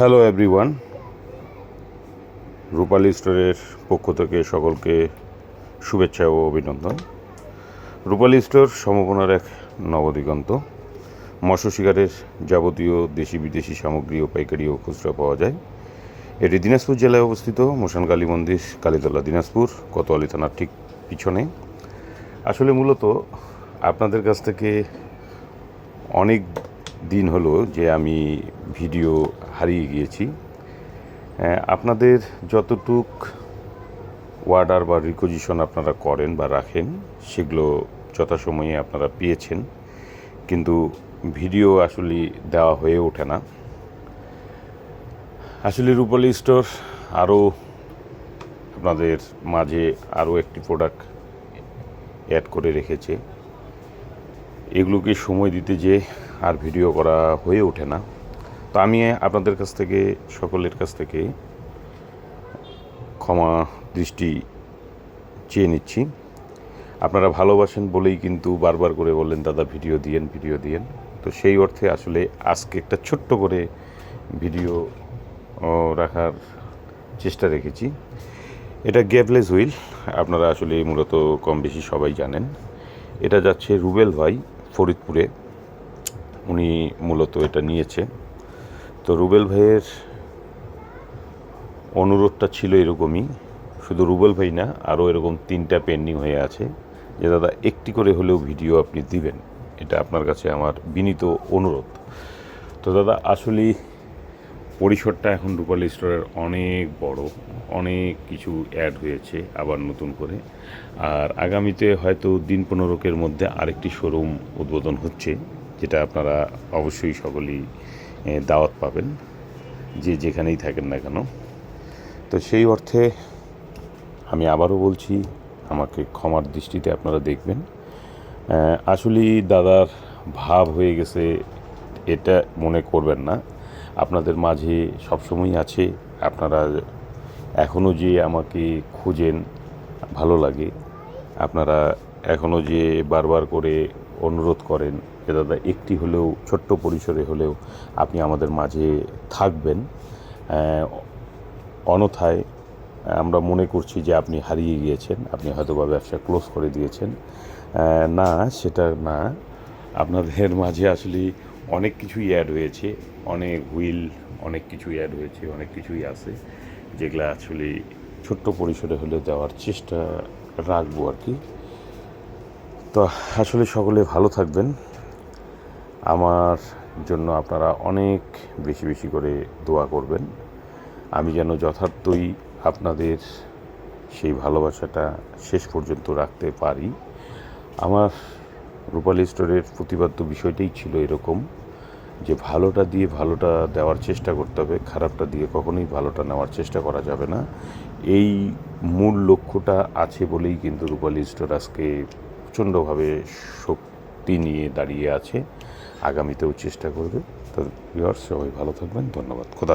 Hello everyone রূপালী স্টোরের পক্ষ থেকে সকলকে শুভেচ্ছা ও অভিনন্দন। রূপালী স্টোর সম্ভাবনার এক নবদিগন্ত। মৎস্য শিকারের যাবতীয় দেশি বিদেশি সামগ্রী ও পাইকারি ও খুচরা পাওয়া যায়। এটি দিনাজপুর জেলায় অবস্থিত। মোশান কালী মন্দির, কালীতলা দিনাজপুর, কতোয়ালি থানার ঠিক পিছনে। আসলে মূলত আপনাদের কাছ থেকে অনেক দিন হলো যে আমি ভিডিও হারিয়ে গিয়েছি। আপনাদের যতটুক ওয়ার্ডার বা রিকোজিশন আপনারা করেন বা রাখেন, সেগুলো যথাসময়ে আপনারা পেয়েছেন। কিন্তু ভিডিও আসলে দেওয়া হয়ে ওঠে না। আসলে রূপালী স্টোর আরও আপনাদের মাঝে আরও একটি প্রোডাক্ট অ্যাড করে রেখেছে। এগুলোকে সময় দিতে যে আর ভিডিও করা হয়ে ওঠে না। তো আমি আপনাদের কাছ থেকে, সকলের কাছ থেকে ক্ষমা দৃষ্টি চেয়ে নিচ্ছি। আপনারা ভালোবাসেন বলেই কিন্তু বারবার করে বললেন, দাদা, ভিডিও দিয়েন ভিডিও দিয়েন। তো সেই অর্থে আসলে আজকে একটা ছোট্ট করে ভিডিও রাখার চেষ্টা রেখেছি। এটা গ্যাপলেস হুইল, আপনারা আসলে মূলত কম বেশি সবাই জানেন। এটা যাচ্ছে রুবেল ভাই ফরিদপুরে। উনি মূলত এটা নিয়েছে। তো রুবেল ভাইয়ের অনুরোধটা ছিল এরকমই। শুধু রুবেল ভাই না, আরও এরকম তিনটা পেন্ডিং হয়ে আছে। যে দাদা, একটি করে হলেও ভিডিও আপনি দিবেন, এটা আপনার কাছে আমার বিনীত অনুরোধ। তো দাদা, আসলে পরিসরটা এখন রূপালী স্টোরের অনেক বড়, অনেক কিছু অ্যাড হয়েছে আবার নতুন করে। আর আগামীতে হয়তো দিন পনেরোকের মধ্যে আরেকটি শোরুম উদ্বোধন হচ্ছে। যেটা আপনারা অবশ্যই সকলেই দাওয়াত পাবেন, যে যেখানেই থাকেন না কেন। তো সেই অর্থে আমি আবারও বলছি, আমাকে ক্ষমার দৃষ্টিতে আপনারা দেখবেন। আসলে দাদার ভাব হয়ে গেছে, এটা মনে করবেন না। আপনাদের মাঝে সবসময় আছে, আপনারা এখনও যে আমাকে খুঁজেন, ভালো লাগে। আপনারা এখনও যে বারবার করে অনুরোধ করেন যে, দাদা, একটি হলেও, ছোট্ট পরিসরে হলেও আপনি আমাদের মাঝে থাকবেন। অনথায় আমরা মনে করছি যে, আপনি হারিয়ে গিয়েছেন, আপনি হয়তো বা ব্যবসা ক্লোজ করে দিয়েছেন। না, সেটা না। আপনাদের মাঝে আসলে অনেক কিছুই অ্যাড হয়েছে, অনেক হুইল অনেক কিছুই অ্যাড হয়েছে, অনেক কিছুই আছে, যেগুলো আসলে ছোট্ট পরিসরে হলে দেওয়ার চেষ্টা রাখব আর কি। তো আসলে সকলে ভালো থাকবেন। আমার জন্য আপনারা অনেক বেশি বেশি করে দোয়া করবেন। আমি যেন যথার্থই আপনাদের সেই ভালোবাসাটা শেষ পর্যন্ত রাখতে পারি। আমার রূপালী স্টোরের প্রতিবাদ্য বিষয়টাই ছিল এরকম যে, ভালোটা দিয়ে ভালোটা দেওয়ার চেষ্টা করতে হবে, খারাপটা দিয়ে কখনোই ভালোটা নেওয়ার চেষ্টা করা যাবে না। এই মূল লক্ষ্যটা আছে বলেই কিন্তু রূপালী স্টোর আজকে প্রচণ্ডভাবে শক্তি নিয়ে দাঁড়িয়ে আছে। আগামীতেও চেষ্টা করবে। তো ভিউয়ার্স সবাই ভালো থাকবেন। ধন্যবাদ। খোদা